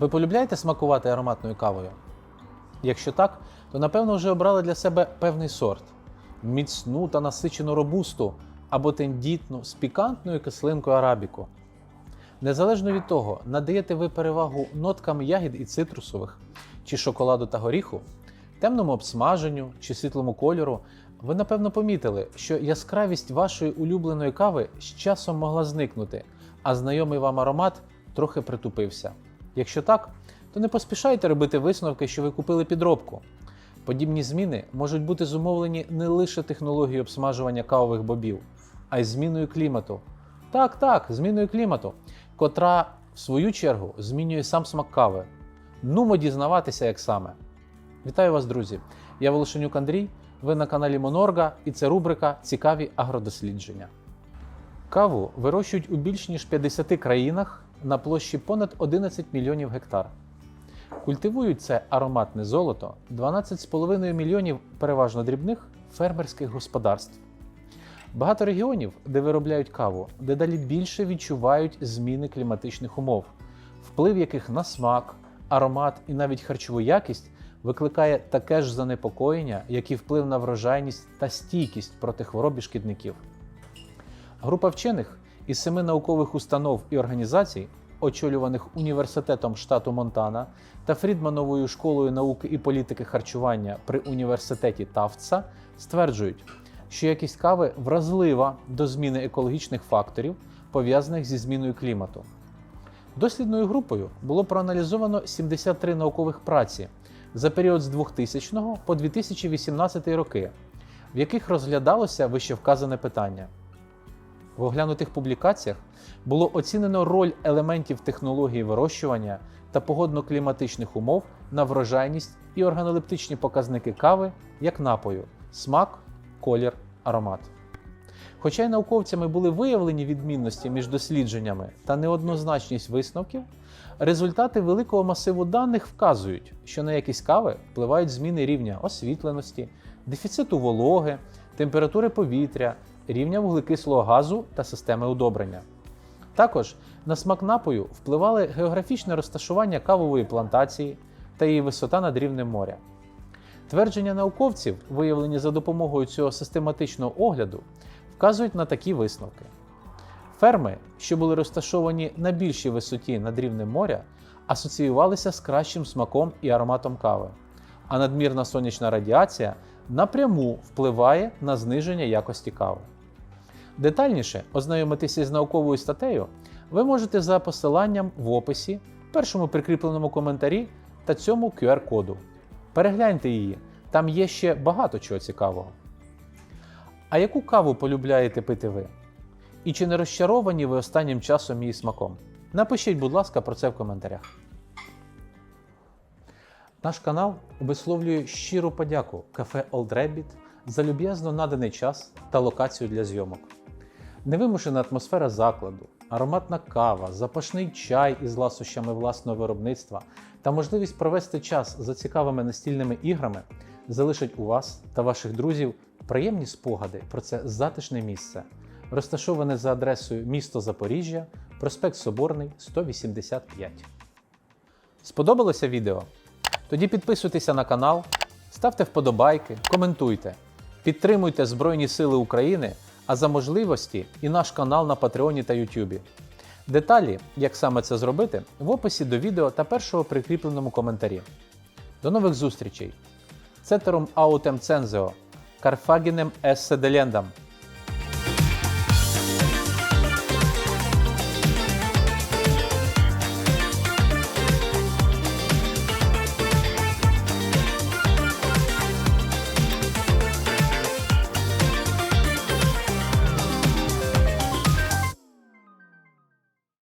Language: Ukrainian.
Ви полюбляєте смакувати ароматною кавою? Якщо так, то напевно вже обрали для себе певний сорт міцну та насичену робусту або тендітну з пікантною кислинкою арабіку. Незалежно від того, надаєте ви перевагу ноткам ягід і цитрусових, чи шоколаду та горіху, темному обсмаженню чи світлому кольору, ви напевно помітили, що яскравість вашої улюбленої кави з часом могла зникнути, а знайомий вам аромат трохи притупився. Якщо так, то не поспішайте робити висновки, що ви купили підробку. Подібні зміни можуть бути зумовлені не лише технологією обсмажування кавових бобів, а й зміною клімату. Так, так, зміною клімату, котра, в свою чергу, змінює сам смак кави. Нумо дізнаватися, як саме. Вітаю вас, друзі! Я Волошенюк Андрій. Ви на каналі Монорга, і це рубрика Цікаві агродослідження. Каву вирощують у більш ніж 50 країнах на площі понад 11 мільйонів гектар. Культивують це ароматне золото 12,5 мільйонів переважно дрібних фермерських господарств. Багато регіонів, де виробляють каву, дедалі більше відчувають зміни кліматичних умов, вплив яких на смак, аромат і навіть харчову якість викликає таке ж занепокоєння, як і вплив на врожайність та стійкість проти хвороб і шкідників. Група вчених із семи наукових установ і організацій, очолюваних університетом штату Монтана та Фрідмановою школою науки і політики харчування при університеті Тафтса, стверджують, що якість кави вразлива до зміни екологічних факторів, пов'язаних зі зміною клімату. Дослідною групою було проаналізовано 73 наукових праці за період з 2000 по 2018 роки, в яких розглядалося вищевказане питання. В оглянутих публікаціях було оцінено роль елементів технології вирощування та погодно-кліматичних умов на врожайність і органолептичні показники кави як напою смак, колір, аромат. Хоча й науковцями були виявлені відмінності між дослідженнями та неоднозначність висновків, результати великого масиву даних вказують, що на якість кави впливають зміни рівня освітленості, дефіциту вологи, температури повітря, рівня вуглекислого газу та системи удобрення. Також на смак напою впливали географічне розташування кавової плантації та її висота над рівнем моря. Твердження науковців, виявлені за допомогою цього систематичного огляду, вказують на такі висновки. Ферми, що були розташовані на більшій висоті над рівнем моря, асоціювалися з кращим смаком і ароматом кави, а надмірна сонячна радіація напряму впливає на зниження якості кави. Детальніше ознайомитися з науковою статтею ви можете за посиланням в описі, першому прикріпленому коментарі та цьому QR-коду. Перегляньте її, там є ще багато чого цікавого. А яку каву полюбляєте пити ви? І чи не розчаровані ви останнім часом її смаком? Напишіть, будь ласка, про це в коментарях. Наш канал висловлює щиру подяку кафе Old Rabbit за люб'язно наданий час та локацію для зйомок. Невимушена атмосфера закладу, ароматна кава, запашний чай із ласощами власного виробництва та можливість провести час за цікавими настільними іграми залишать у вас та ваших друзів приємні спогади про це затишне місце, розташоване за адресою місто Запоріжжя, проспект Соборний, 185. Сподобалося відео? Тоді підписуйтеся на канал, ставте вподобайки, коментуйте, підтримуйте Збройні Сили України, а за можливості і наш канал на Патреоні та Ютубі. Деталі, як саме це зробити, в описі до відео та першого прикріпленому коментарі. До нових зустрічей! Цетером аутем цензео, Карфагінем esse делендам.